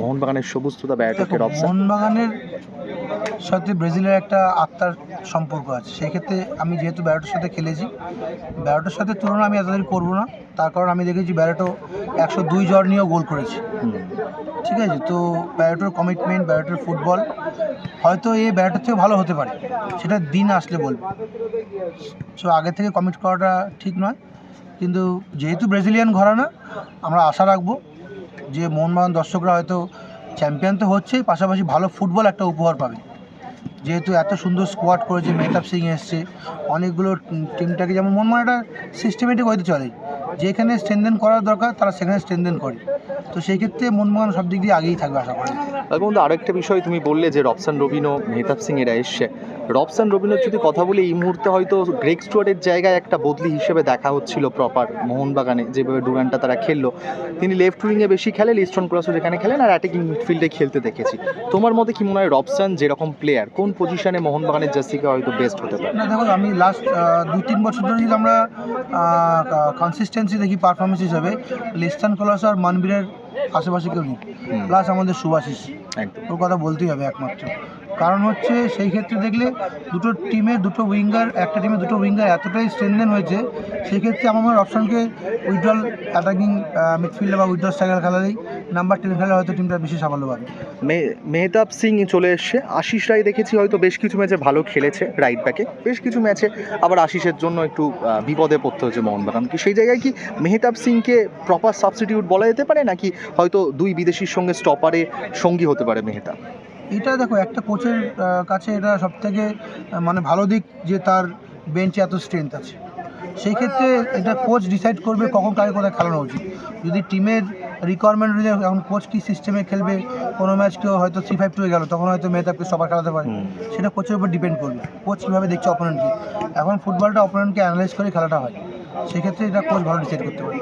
মোহনবাগানের সবুজ তোতা ব্যাটকে দেখো মোহনবাগানের সাথে ব্রাজিলের একটা আত্মার সম্পর্ক আছে। সেই ক্ষেত্রে আমি যেহেতু ব্যারোটোর সাথে খেলেছি ব্যারোটোর সাথে তুলনা আমি এতদিন করব না। তার কারণ আমি দেখেছি ব্যারোটো একশো দুই জ্বর নিয়েও গোল করেছে। ঠিক আছে তো ব্যারোটোর কমিটমেন্ট ব্যারোটোর ফুটবল হয়তো এই ব্যারোটোর থেকে ভালো হতে পারে। সেটা দিন আসলে বলব। সো আগে থেকে কমিট করাটা ঠিক নয়। কিন্তু যেহেতু ব্রাজিলিয়ান ঘরানা আমরা আশা রাখব যে মোহনবাগান দর্শকরা হয়তো চ্যাম্পিয়ন তো হচ্ছেই, পাশাপাশি ভালো ফুটবল একটা উপহার পাবে। যেহেতু এত সুন্দর স্কোয়াড করেছে, মেহতাব সিং এসছে, অনেকগুলো টিমটাকে যেমন মোহনবাগান একটা সিস্টেমেটিক হয়তো চলে, যেখানে স্ট্রেনদেন করার দরকার, তারা সেখানে স্ট্রেনদেন করে। তো সেই ক্ষেত্রে মোহনবাগান সব দিক দিয়ে আগেই থাকবে, আশা করি। বন্ধু, আরেকটা বিষয় তুমি বললে যে রবসান রবিনো মেহতাব সিং এরা এসছে। রবসান রবিনোর যদি কথা বলি এই মুহূর্তে হয়তো গ্রেক স্টুয়ার্টের জায়গায় একটা বদলি হিসেবে দেখা হচ্ছিল প্রপার মোহনবাগানে যেভাবে ডুরানটা তারা খেললো। তিনি লেফট উইংয়ে বেশি খেলে লিস্টন ক্রসও যেখানে খেলেন আর অ্যাটাকিং মিডফিল্ডে খেলতে দেখেছি। তোমার মতে কি মনে হয় রবসান যেরকম প্লেয়ার কোন পজিশনে মোহনবাগানের জার্সিকে হয়তো বেস্ট হতে পারে? না দেখো আমি লাস্ট দুই তিন বছর ধরে যদি আমরা কনসিস্টেন্সি দেখি পারফরমেন্স হিসাবে লিস্টান কলাস আর মানবীরের আশেপাশে কেউ নেই। প্লাস আমাদের সুভাষিস। একদম। ওর কথা বলতেই হবে একমাত্র। কারণ হচ্ছে সেই ক্ষেত্রে দেখলে দুটো টিমে দুটো উইঙ্গার একটা টিমে দুটো উইঙ্গার এতটাই স্ট্রেনদেন হয়েছে, সেই ক্ষেত্রে আমার অপশনকে উইড্রল অ্যাটাকিং মিডফিল্ডে বা উইড্রল স্ট্রাইকার খেলালেই নাম্বার টেন খেলে হয়তো টিমটা বেশি সাফল্য পাবে। মেহতাব সিং চলে এসছে। আশিস রায় দেখেছি, হয়তো বেশ কিছু ম্যাচে ভালো খেলেছে রাইট ব্যাকে বেশ কিছু ম্যাচে আবার আশিসের জন্য একটু বিপদে পড়তে হচ্ছে মোহনবাগান। কি সেই জায়গায় কি মেহতাব সিংকে প্রপার সাবস্টিটিউট বলা যেতে পারে, নাকি হয়তো দুই বিদেশির সঙ্গে স্টপারে সঙ্গী হতে পারে মেহতাব? এটা দেখো একটা কোচের কাছে এটা সব থেকে মানে ভালো দিক যে তার বেঞ্চে এত স্ট্রেংথ আছে। সেই ক্ষেত্রে এটা কোচ ডিসাইড করবে কখন কাকে কোথায় খেলানো উচিত। যদি টিমের রিকোয়ারমেন্ট অনুযায়ী এখন কোচ কী সিস্টেমে খেলবে কোনো ম্যাচ কেউ হয়তো থ্রি ফাইভ টু গেল তখন হয়তো মেহতাবকে সবার খেলাতে পারে। সেটা কোচের উপর ডিপেন্ড করবে। কোচ কীভাবে দেখছে অপোনেন্টকে এখন ফুটবলটা অপোনেন্টকে অ্যানালাইজ করে খেলাটা হয়। সেক্ষেত্রে এটা কোচ ভালো ডিসাইড করতে পারে।